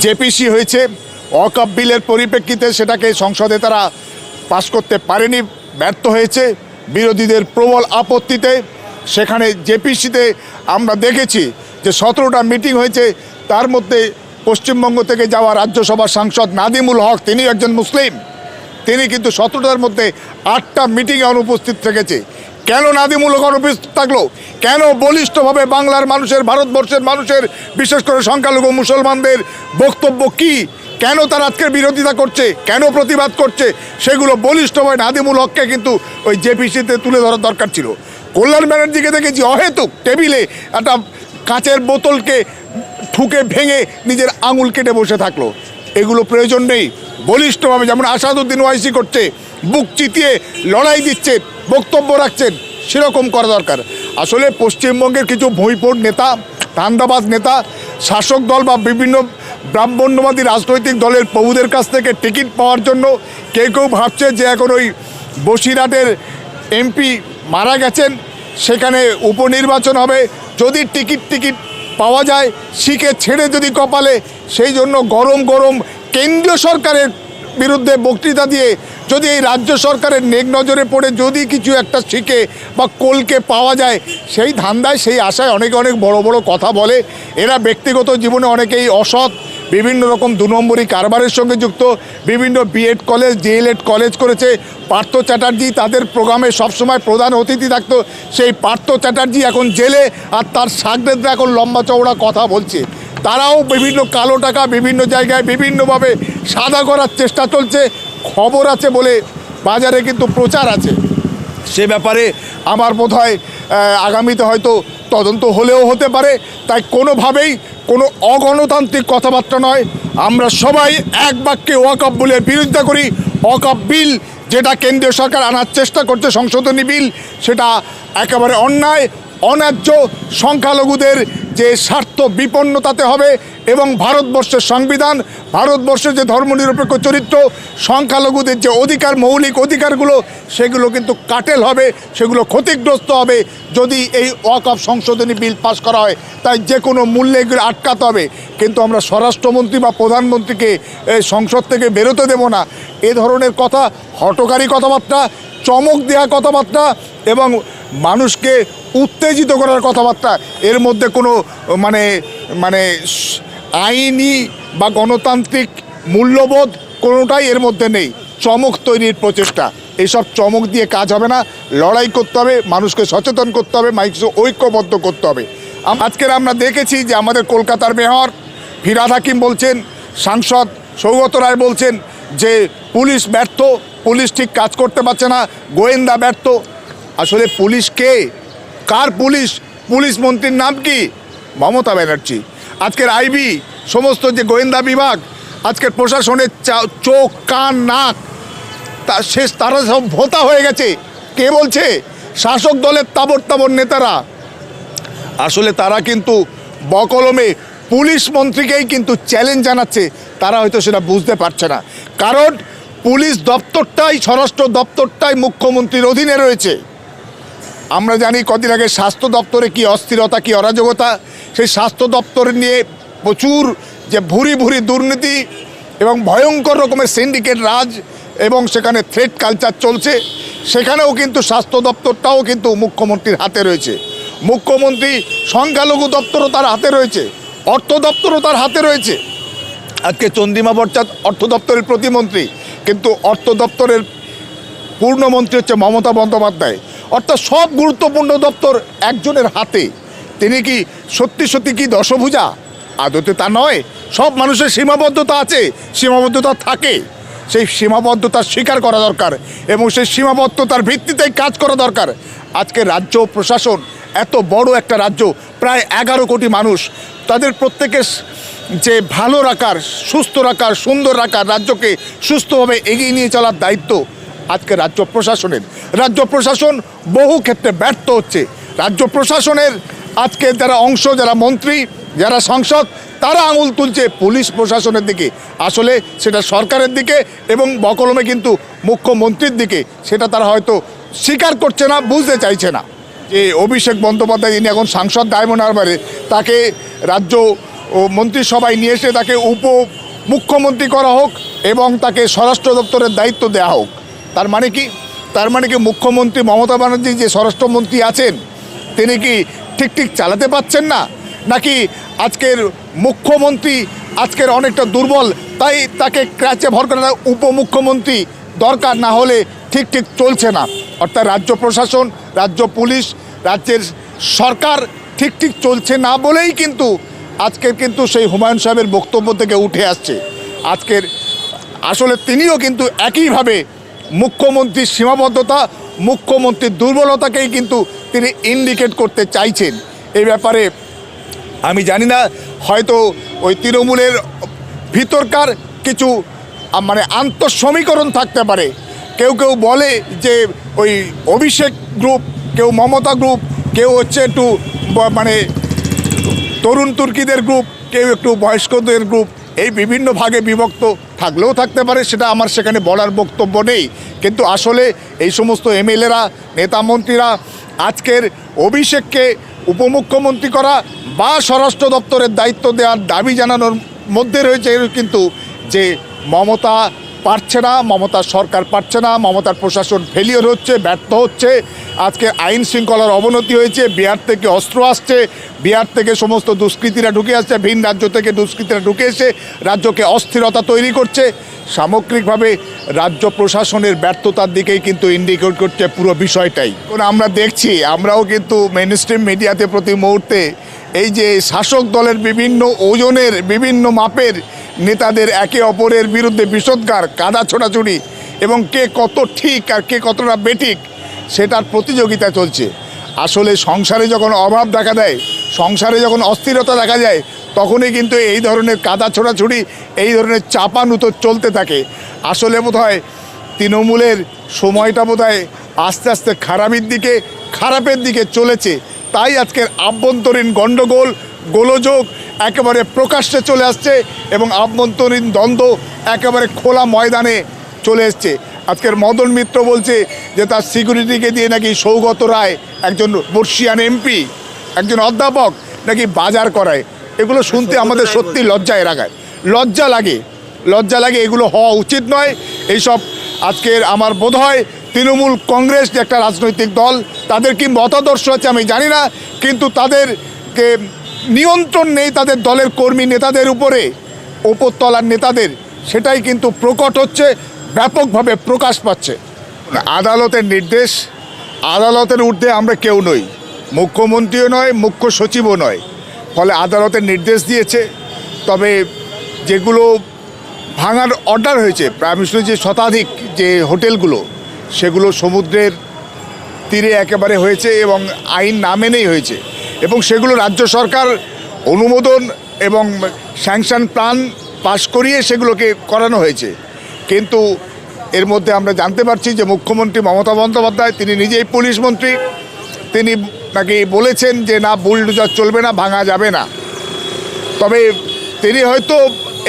জেপিসি হয়েছে। অকাপ বিলের পরিপ্রেক্ষিতে সেটাকে সংসদে তারা পাশ করতে পারেনি, ব্যর্থ হয়েছে বিরোধীদের প্রবল আপত্তিতে। সেখানে জেপিসিতে আমরা দেখেছি যে সতেরোটা মিটিং হয়েছে, তার মধ্যে পশ্চিমবঙ্গ থেকে যাওয়া রাজ্যসভার সাংসদ নাদিমুল হক তিনি একজন মুসলিম। তিনি কিন্তু সতেরোটার মধ্যে আটটা মিটিংয়ে অনুপস্থিত থেকেছে। কেন নাদিমুল হক অনুপস্থিত থাকল? কেন বলিষ্ঠভাবে বাংলার মানুষের, ভারতবর্ষের মানুষের, বিশেষ করে সংখ্যালঘু মুসলমানদের বক্তব্য কি? কেন তার আজকের বিরোধিতা করছে? কেন প্রতিবাদ করছে? সেগুলো বলিষ্ঠভাবে নাদিমুল হককে কিন্তু ওই জেপিসিতে তুলে ধরার দরকার ছিল। কল্যাণ ব্যানার্জিকে দেখেছি অহেতুক টেবিলে একটা কাঁচের বোতলকে ঠুকে ভেঙে নিজের আঙুল কেটে বসে থাকল। এগুলো প্রয়োজন নেই। বলিষ্ঠভাবে যেমন আসাদুদ্দিন ওয়াইসি করছে বুক চিতিয়ে লড়াই দিচ্ছে বক্তব্য রাখছেন, সেরকম করা দরকার। আসলে পশ্চিমবঙ্গের কিছু ভুঁইপোট নেতা ধান্দাবাজ নেতা, শাসক দল বা বিভিন্ন ব্রাহ্মণ্যবাদী রাজনৈতিক দলের প্রভুদের কাছ থেকে টিকিট পাওয়ার জন্য কেউ কেউ ভাবছে যে এখন ওই বসিরহাটের এমপি মারা গেছেন, সেখানে উপনির্বাচন হবে। যদি টিকিট টিকিট পাওয়া যায়, শিখে ছেড়ে যদি কপালে, সেই জন্য গরম গরম কেন্দ্রীয় সরকারের বিরুদ্ধে বক্তৃতা দিয়ে যদি এই রাজ্য সরকারের নেক নজরে পড়ে, যদি কিছু একটা শিখে বা কোলকে পাওয়া যায়, সেই ধান্দায়, সেই আশায় অনেকে অনেক বড় বড় কথা বলে। এরা ব্যক্তিগত জীবনে অনেকেই অসৎ, বিভিন্ন রকম দু নম্বরী কারবারের সঙ্গে যুক্ত, বিভিন্ন বিএড কলেজ ডিএলএড কলেজ করেছে। পার্থ চ্যাটার্জি তাদের প্রোগ্রামে সবসময় প্রধান অতিথি থাকতো। সেই পার্থ চ্যাটার্জি এখন জেলে আর তার সাগরেদরা এখন লম্বা চওড়া কথা বলছে। তারাও বিভিন্ন কালো টাকা, বিভিন্ন জায়গায় বিভিন্নভাবে সাদা করার চেষ্টা চলছে, খবর আছে বলে বাজারে কিন্তু প্রচার আছে। সে ব্যাপারে আমার বোধ হয় আগামীতে হয়তো তদন্ত হলেও হতে পারে। তাই কোনোভাবেই কোনো অগণতান্ত্রিক কথাবার্তা নয়। আমরা সবাই এক বাক্যে ওয়াকআপ বলে বিরোধিতা করি। ওয়াকআপ বিল যেটা কেন্দ্রীয় সরকার আনার চেষ্টা করছে, সংশোধনী বিল, সেটা একেবারে অন্যায়। অন্যায্য সংখ্যালঘুদের যে স্বার্থ বিপন্নতাতে হবে এবং ভারতবর্ষের সংবিধান, ভারতবর্ষের যে ধর্মনিরপেক্ষ চরিত্র, সংখ্যালঘুদের যে অধিকার, মৌলিক অধিকারগুলো, সেগুলো কিন্তু কাটেল হবে, সেগুলো ক্ষতিগ্রস্ত হবে যদি এই ওয়াকফ সংশোধনী বিল পাস করা হয়। তাই যে কোনো মূল্যে এগুলো আটকাতে হবে। কিন্তু আমরা স্বরাষ্ট্রমন্ত্রী বা প্রধানমন্ত্রীকে এই সংসদ থেকে বেরোতে দেব না। এ ধরনের কথা, হটকারী কথাবার্তা, চমক দেওয়া কথাবার্তা এবং মানুষকে উত্তেজিত করার কথাবার্তা, এর মধ্যে কোনো মানে মানে আইনি বা গণতান্ত্রিক মূল্যবোধ কোনোটাই এর মধ্যে নেই। চমক তৈরির প্রচেষ্টা। এইসব চমক দিয়ে কাজ হবে না। লড়াই করতে হবে, মানুষকে সচেতন করতে হবে, মানুষকে ঐক্যবদ্ধ করতে হবে। আজকের আমরা দেখেছি যে আমাদের কলকাতার মেয়র ফিরাদ হাকিম বলছেন, সাংসদ সৌগত রায় বলছেন যে, পুলিশ ব্যর্থ, পুলিশ ঠিক কাজ করতে পারছে না, গোয়েন্দা ব্যর্থ। আসলে পুলিশ কে? কার পুলিশ? পুলিশ মন্ত্রীর নাম কি? মমতা ব্যানার্জি। আজকের আইবি, সমস্ত যে গোয়েন্দা বিভাগ, আজকের প্রশাসনের চোখ, কান, নাক, তা শেষ তারা সব ভোতা হয়ে গেছে। কে বলছে? শাসক দলের তাবর তাবর নেতারা। আসলে তারা কিন্তু বকলমে পুলিশ মন্ত্রীকেই কিন্তু চ্যালেঞ্জ জানাচ্ছে। তারা হয়তো সেটা বুঝতে পারছে না। কারণ পুলিশ দপ্তরটাই, স্বরাষ্ট্র দপ্তরটাই মুখ্যমন্ত্রীর অধীনে রয়েছে। আমরা জানি কদিন আগে স্বাস্থ্য দপ্তরে কি অস্থিরতা, কি অরাজকতা, সেই স্বাস্থ্য দপ্তর নিয়ে প্রচুর যে ভুরি ভুরি দুর্নীতি এবং ভয়ঙ্কর রকমের সিন্ডিকেট রাজ এবং সেখানে থ্রেড কালচার চলছে, সেখানেও কিন্তু স্বাস্থ্য দপ্তরটাও কিন্তু মুখ্যমন্ত্রীর হাতে রয়েছে। মুখ্যমন্ত্রী সংখ্যালঘু দপ্তরও তার হাতে রয়েছে, অর্থ দপ্তরও তার হাতে রয়েছে। আজকে চন্দ্রিমা ভট্টাচ অর্থ দপ্তরের প্রতিমন্ত্রী, কিন্তু অর্থ দপ্তরের পূর্ণমন্ত্রী হচ্ছে মমতা বন্দ্যোপাধ্যায়। অর্থাৎ সব গুরুত্বপূর্ণ দপ্তর একজনের হাতে। তিনি কি সত্যি সত্যি কি দশভুজা? আদতে তা নয়, সব মানুষের সীমাবদ্ধতা আছে, সীমাবদ্ধতা থাকে। সেই সীমাবদ্ধতা স্বীকার করা দরকার এবং সেই সীমাবদ্ধতার ভিত্তিতেই কাজ করা দরকার। আজকে রাজ্য প্রশাসন, এত বড় একটা রাজ্য, প্রায় এগারো কোটি মানুষ, তাদের প্রত্যেকের যে ভালো রাখার, সুস্থ রাখার, সুন্দর রাখার রাজ্যকে সুস্থভাবে এগিয়ে নিয়ে চলার দায়িত্ব আজকে রাজ্য প্রশাসনের, রাজ্য প্রশাসন বহু ক্ষেত্রে ব্যর্থ হচ্ছে। রাজ্য প্রশাসনের আজকে যারা অংশ, যারা মন্ত্রী, যারা সংসদ, তারা আঙুল তুলছে পুলিশ প্রশাসনের দিকে। আসলে সেটা সরকারের দিকে এবং বকলমে কিন্তু মুখ্যমন্ত্রীর দিকে, সেটা তারা হয়তো স্বীকার করছে না, বুঝতে চাইছে না। যে অভিষেক বন্দ্যোপাধ্যায়, যিনি এখন সাংসদ ডায়মন্ড হারবারে, তাকে রাজ্য ও মন্ত্রিসভায় নিয়ে এসে তাকে উপ মুখ্যমন্ত্রী করা হোক এবং তাকে স্বরাষ্ট্র দপ্তরের দায়িত্ব দেওয়া হোক। তার মানে কি? তার মানে কি মুখ্যমন্ত্রী মমতা ব্যানার্জি যে স্বরাষ্ট্রমন্ত্রী আছেন, তিনি কি ঠিক ঠিক চালাতে পারছেন না? নাকি আজকের মুখ্যমন্ত্রী আজকের অনেকটা দুর্বল, তাই তাকে ক্র্যাচে ভর করে উপমুখ্যমন্ত্রী দরকার না হলে ঠিক ঠিক চলছে না। অর্থাৎ রাজ্য প্রশাসন, রাজ্য পুলিশ, রাজ্যের সরকার ঠিক ঠিক চলছে না বলেই কিন্তু আজকের কিন্তু সেই হুমায়ুন সাহেবের বক্তব্য থেকে উঠে আসছে। আজকের আসলে তিনিও কিন্তু একইভাবে মুখ্যমন্ত্রীর সীমাবদ্ধতা, মুখ্যমন্ত্রীর দুর্বলতাকেই কিন্তু তিনি ইন্ডিকেট করতে চাইছেন। এই ব্যাপারে আমি জানি না, হয়তো ওই তৃণমূলের ভিতরকার কিছু মানে আন্তঃসমীকরণ থাকতে পারে। কেউ কেউ বলে যে ওই অভিষেক গ্রুপ, কেউ মমতা গ্রুপ, কেউ হচ্ছে একটু মানে তরুণ তুর্কিদের গ্রুপ, কেউ একটু বয়স্কদের গ্রুপ এই বিভিন্ন ভাগে বিভক্ত থাকলেও থাকতে পারে, সেটা আমার সেখানে বলার বক্তব্য নেই। কিন্তু আসলে এই সমস্ত এমএলএরা, নেতা মন্ত্রীরা, আজকের অভিষেককে উপমুখ্যমন্ত্রী করা বা স্বরাষ্ট্র দপ্তরের দায়িত্ব দেওয়ার দাবি জানানোর মধ্যে রয়েছে কিন্তু যে মমতা পারছে না, মমতার সরকার পারছে না, মমতার প্রশাসন ফেলিওর হচ্ছে, ব্যর্থ হচ্ছে। আজকে আইন শৃঙ্খলার অবনতি হয়েছে, বিহার থেকে অস্ত্র আসছে, বিহার থেকে সমস্ত দুষ্কৃতীরা ঢুকে আসছে, ভিন রাজ্য থেকে দুষ্কৃতীরা ঢুকে এসে রাজ্যকে অস্থিরতা তৈরি করছে। সামগ্রিকভাবে রাজ্য প্রশাসনের ব্যর্থতার দিকেই কিন্তু ইন্ডিকেট করছে পুরো বিষয়টাই। আমরা দেখছি, আমরাও কিন্তু মেন স্ট্রিম মিডিয়াতে প্রতি মুহূর্তে এই যে শাসক দলের বিভিন্ন ওজনের, বিভিন্ন মাপের নেতাদের একে অপরের বিরুদ্ধে বিষোদ্গার, কাদা ছোড়াছুড়ি এবং কে কত ঠিক আর কে কতটা বেঠিক সেটার প্রতিযোগিতা চলছে। আসলে সংসারে যখন অভাব দেখা দেয়, সংসারে যখন অস্থিরতা দেখা যায়, তখনই কিন্তু এই ধরনের কাদা ছোড়াছুড়ি এই ধরনের চাপানুতো চলতে থাকে। আসলে বোধ হয় তৃণমূলের সময়টা বোধ আস্তে আস্তে খারাপের দিকে খারাপের দিকে চলেছে। তাই আজকের আভ্যন্তরীণ গণ্ডগোল, গোলযোগ একেবারে প্রকাশ্যে চলে আসছে এবং আভ্যন্তরীণ দ্বন্দ্ব একেবারে খোলা ময়দানে চলে এসছে। আজকের মদন মিত্র বলছে যে তার সিকিউরিটিকে দিয়ে নাকি সৌগত রায় একজন বর্ষিয়ান এমপি, একজন অধ্যাপক নাকি বাজার করায়। এগুলো শুনতে আমাদের সত্যি লজ্জায় লাগায় লজ্জা লাগে লজ্জা লাগে এগুলো হওয়া উচিত নয়। এইসব আজকের আমার বোধ হয় তৃণমূল কংগ্রেস যে একটা রাজনৈতিক দল, তাদের কি মতাদর্শ আছে আমি জানি না, কিন্তু তাদেরকে নিয়ন্ত্রণ নেই তাদের দলের কর্মী নেতাদের উপরে ওপরতলার নেতাদের, সেটাই কিন্তু প্রকট হচ্ছে, ব্যাপকভাবে প্রকাশ পাচ্ছে। আদালতের নির্দেশ, আদালতের ঊর্ধ্বে আমরা কেউ নই, মুখ্যমন্ত্রীও নয়, মুখ্য সচিবও নয়। ফলে আদালতের নির্দেশ দিয়েছে, তবে যেগুলো ভাঙার অর্ডার হয়েছে, প্রায় আমি শুনেছি শতাধিক যে হোটেলগুলো, সেগুলো সমুদ্রের তীরে একেবারে হয়েছে এবং আইন না মেনেই হয়েছে। এবং সেগুলো রাজ্য সরকার অনুমোদন এবং স্যাংশন প্ল্যান পাশ করিয়ে সেগুলোকে করানো হয়েছে। কিন্তু এর মধ্যে আমরা জানতে পারছি যে মুখ্যমন্ত্রী মমতা বন্দ্যোপাধ্যায়, তিনি নিজেই পুলিশ মন্ত্রী, তিনি নাকি বলেছেন যে না, বুলডোজার চলবে না, ভাঙা যাবে না। তবে তিনি হয়তো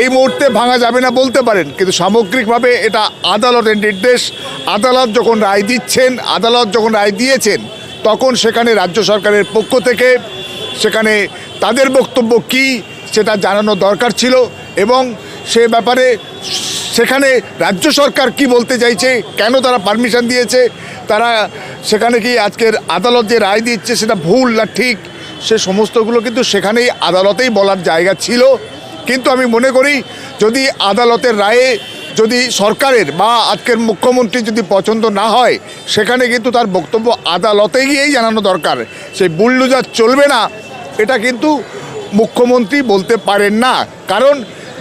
এই মুহূর্তে ভাঙা যাবে না বলতে পারেন, কিন্তু সামগ্রিকভাবে এটা আদালতের নির্দেশ। আদালত যখন রায় দিচ্ছেন, আদালত যখন রায় দিয়েছেন তখন সেখানে রাজ্য সরকারের পক্ষ থেকে সেখানে তাদের বক্তব্য কি সেটা জানানো দরকার ছিল এবং সে ব্যাপারে সেখানে রাজ্য সরকার কি বলতে চাইছে, কেন তারা পারমিশন দিয়েছে, তারা সেখানে কি আজকের আদালত যে রায় দিচ্ছে সেটা ভুল না ঠিক, সে সমস্তগুলো কিন্তু সেখানেই আদালতেই বলার জায়গা ছিল। কিন্তু আমি মনে করি যদি আদালতের রায়ে যদি সরকারের বা আজকের মুখ্যমন্ত্রী যদি পছন্দ না হয়, সেখানে কিন্তু তার বক্তব্য আদালতে গিয়েই জানানো দরকার। সেই বুলডোজার চলবে না, এটা কিন্তু মুখ্যমন্ত্রী বলতে পারেন না। কারণ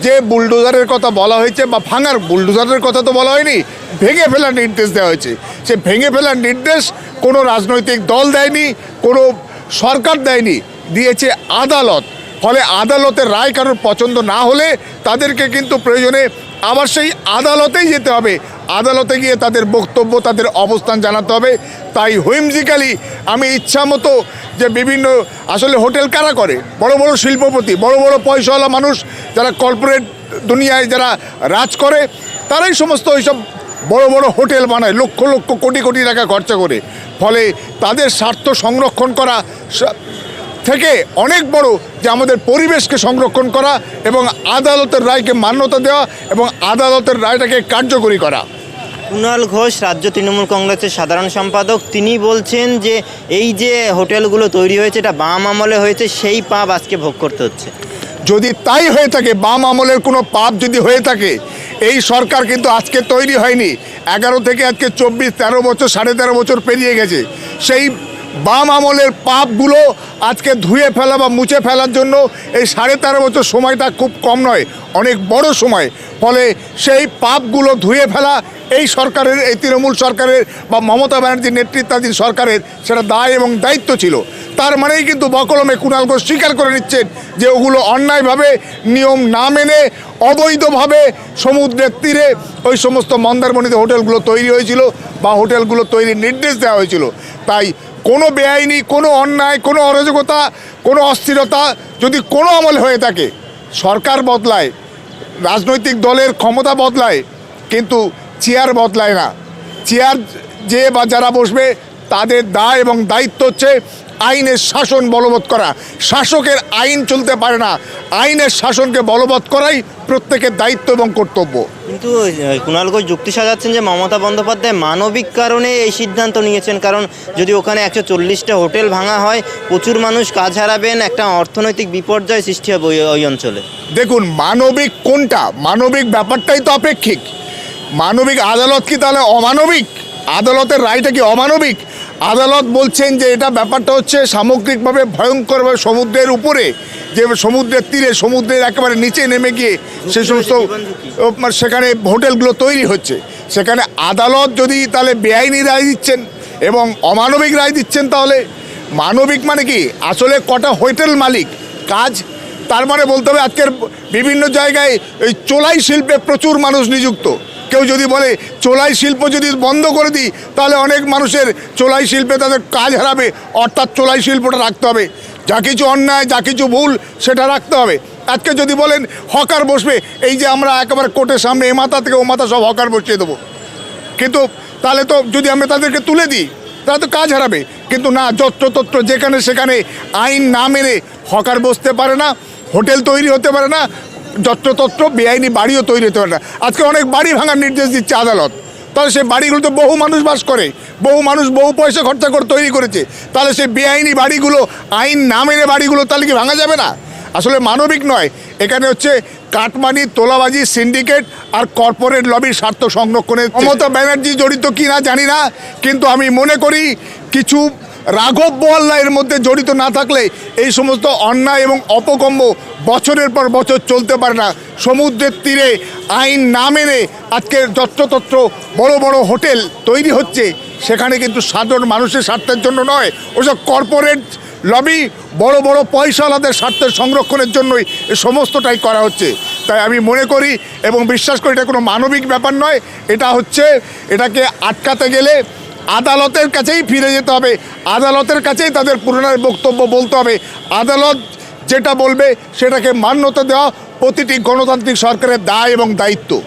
যে বুলডোজারের কথা বলা হয়েছে বা ভাঙার বুলডোজারের কথা তো বলা হয়নি, ভেঙে ফেলার নির্দেশ দেওয়া হয়েছে। সে ভেঙে ফেলার নির্দেশ কোনো রাজনৈতিক দল দেয়নি, কোনো সরকার দেয়নি, দিয়েছে আদালত। ফলে আদালতের রায় কারোর পছন্দ না হলে তাদেরকে কিন্তু প্রয়োজনে আবার সেই আদালতেই যেতে হবে। আদালতে গিয়ে তাদের বক্তব্য, তাদের অবস্থান জানাতে হবে। তাই হুইমজিক্যালি আমি ইচ্ছা মতো যে বিভিন্ন, আসলে হোটেল কারা করে? বড় বড় শিল্পপতি, বড় বড় পয়সাওয়ালা মানুষ যারা কর্পোরেট দুনিয়ায় যারা রাজ করে, তারাই সমস্ত ওইসব বড় বড় হোটেল বানায়, লক্ষ লক্ষ কোটি কোটি টাকা খরচা করে। ফলে তাদের স্বার্থ সংরক্ষণ করা থেকে অনেক বড় যে আমাদের পরিবেশকে সংরক্ষণ করা এবং আদালতের রায়কে মান্যতা দেওয়া এবং আদালতের রায়টাকে কার্যকরী করা। কুণাল ঘোষ রাজ্য তৃণমূল কংগ্রেসের সাধারণ সম্পাদক তিনি বলছেন যে এই যে হোটেলগুলো তৈরি হয়েছে এটা বাম আমলে হয়েছে সেই পাপ আজকে ভোগ করতে হচ্ছে। যদি তাই হয়ে থাকে বাম আমলের কোনো পাপ যদি হয়ে থাকে এই সরকার কিন্তু আজকে তৈরি হয়নি। এগারো থেকে আজকে চব্বিশ তেরো বছর সাড়ে তেরো বছর পেরিয়ে গেছে। সেই বাম আমলের পাপগুলো আজকে ধুয়ে ফেলা বা মুছে ফেলার জন্য এই সাড়ে তেরো বছর সময়টা খুব কম নয়, অনেক বড় সময়। ফলে সেই পাপগুলো ধুয়ে ফেলা এই সরকারের, এই তৃণমূল সরকারের বা মমতা ব্যানার্জির নেতৃত্বাধীন সরকারের সেটা দায় এবং দায়িত্ব ছিল। তার মানেই কিন্তু বকলমে কুণাল ঘোষ স্বীকার করে নিচ্ছেন যে ওগুলো অন্যায়ভাবে নিয়ম না মেনে, অবৈধভাবে সমুদ্রের তীরে ওই সমস্ত মন্দারমণিতে হোটেলগুলো তৈরি হয়েছিল বা হোটেলগুলো তৈরির নির্দেশ দেওয়া হয়েছিল। তাই কোনো বেআইনি, কোনো অন্যায়, কোনো অরাজকতা, কোনো অস্থিরতা যদি কোনো আমল হয়ে থাকে, সরকার বদলায়, রাজনৈতিক দলের ক্ষমতা বদলায়, কিন্তু চেয়ার বদলায় না। চেয়ার যে বা যারা বসবে, তাদের দায় এবং দায়িত্ব হচ্ছে আইনের শাসন বলবৎ করা। শাসকের আইন চলতে পারে না। আইনের শাসনকে বলবৎ করাই প্রত্যেকের দায়িত্ব এবং কর্তব্য। কিন্তু কুণাল ঘোষ যুক্তি সাজাচ্ছেন যে মমতা বন্দ্যোপাধ্যায় মানবিক কারণে এই সিদ্ধান্ত নিয়েছেন। কারণ যদি ওখানে একশো চল্লিশটা হোটেল ভাঙা হয় প্রচুর মানুষ কাজ হারাবেন একটা অর্থনৈতিক বিপর্যয় সৃষ্টি হবে ওই- ওই অঞ্চলে। দেখুন মানবিক কোনটা? মানবিক ব্যাপারটাই তো আপেক্ষিক। মানবিক আদালত কি তাহলে অমানবিক? আদালতের রায়টা কি অমানবিক? আদালত বলছেন যে এটা ব্যাপারটা হচ্ছে সামগ্রিকভাবে ভয়ঙ্করভাবে সমুদ্রের উপরে, যে সমুদ্রের তীরে, সমুদ্রের একেবারে নিচে নেমে গিয়ে সে সমস্ত মানে সেখানে হোটেলগুলো তৈরি হচ্ছে। সেখানে আদালত যদি তাহলে বেআইনি রায় দিচ্ছেন এবং অমানবিক রায় দিচ্ছেন তাহলে, মানবিক মানে কি? আসলে কটা হোটেল মালিক, কাজ, তার মানে বলতে হবে আজকের বিভিন্ন জায়গায় এই চোলাই শিল্পে প্রচুর মানুষ নিযুক্ত। কেউ যদি বলে চোলাই শিল্প যদি বন্ধ করে দিই, তাহলে অনেক মানুষের চোলাই শিল্পে তাদের কাজ হারাবে, অর্থাৎ চোলাই শিল্পটা রাখতে হবে। যা কিছু অন্যায়, যা কিছু ভুল, সেটা রাখতে হবে। আজকে যদি বলেন হকার বসবে, এই যে আমরা একেবারে কোর্টের সামনে, এ মাথা থেকে ও মাথা সব হকার বসিয়ে দেবো। কিন্তু তাহলে তো যদি আমরা তাদেরকে তুলে দিই, তাহলে তো কাজ হারাবে। কিন্তু না যত্রতত্র যেখানে সেখানে আইন না মেনে হকার বসতে পারে না, হোটেল তৈরি হতে পারে না যত্রতত্র বেআইনি বাড়িও তৈরি হতে পারে না। আজকে অনেক বাড়ি ভাঙার নির্দেশ দিচ্ছে আদালত। তাহলে সেই বাড়িগুলোতে বহু মানুষ বাস করে বহু মানুষ বহু পয়সা খরচা করে তৈরি করেছে। তাহলে সেই বেআইনি বাড়িগুলো আইন না মেনে বাড়িগুলো তাহলে কি ভাঙা যাবে না? আসলে মানবিক নয়। এখানে হচ্ছে কাটমানি তোলাবাজি সিন্ডিকেট আর কর্পোরেট লবির স্বার্থ সংরক্ষণের মমতা ব্যানার্জি জড়িত কি না জানি না কিন্তু আমি মনে করি কিছু রাঘব বোয়াল্লা এর মধ্যে জড়িত না থাকলে এই সমস্ত অন্যায় এবং অপকম্য বছরের পর বছর চলতে পারে না। সমুদ্রের তীরে আইন না মেনে আজকে যত্রতত্র বড় বড় হোটেল তৈরি হচ্ছে, সেখানে কিন্তু সাধারণ মানুষের স্বার্থের জন্য নয়, ওসব কর্পোরেট লবি বড় বড় পয়সাওয়ালাদের স্বার্থের সংরক্ষণের জন্যই সমস্তটাই করা হচ্ছে। তাই আমি মনে করি এবং বিশ্বাস করি এটা কোনো মানবিক ব্যাপার নয়, এটা হচ্ছে এটাকে আটকাতে গেলে আদালতের কাছেই ফিরে যেতে হবে। আদালতের কাছেই তাদের পুনরায় বক্তব্য বলতে হবে। আদালত যেটা বলবে সেটাকে মান্যতা দেওয়া প্রতিটি গণতান্ত্রিক সরকারের দায় এবং দায়িত্ব।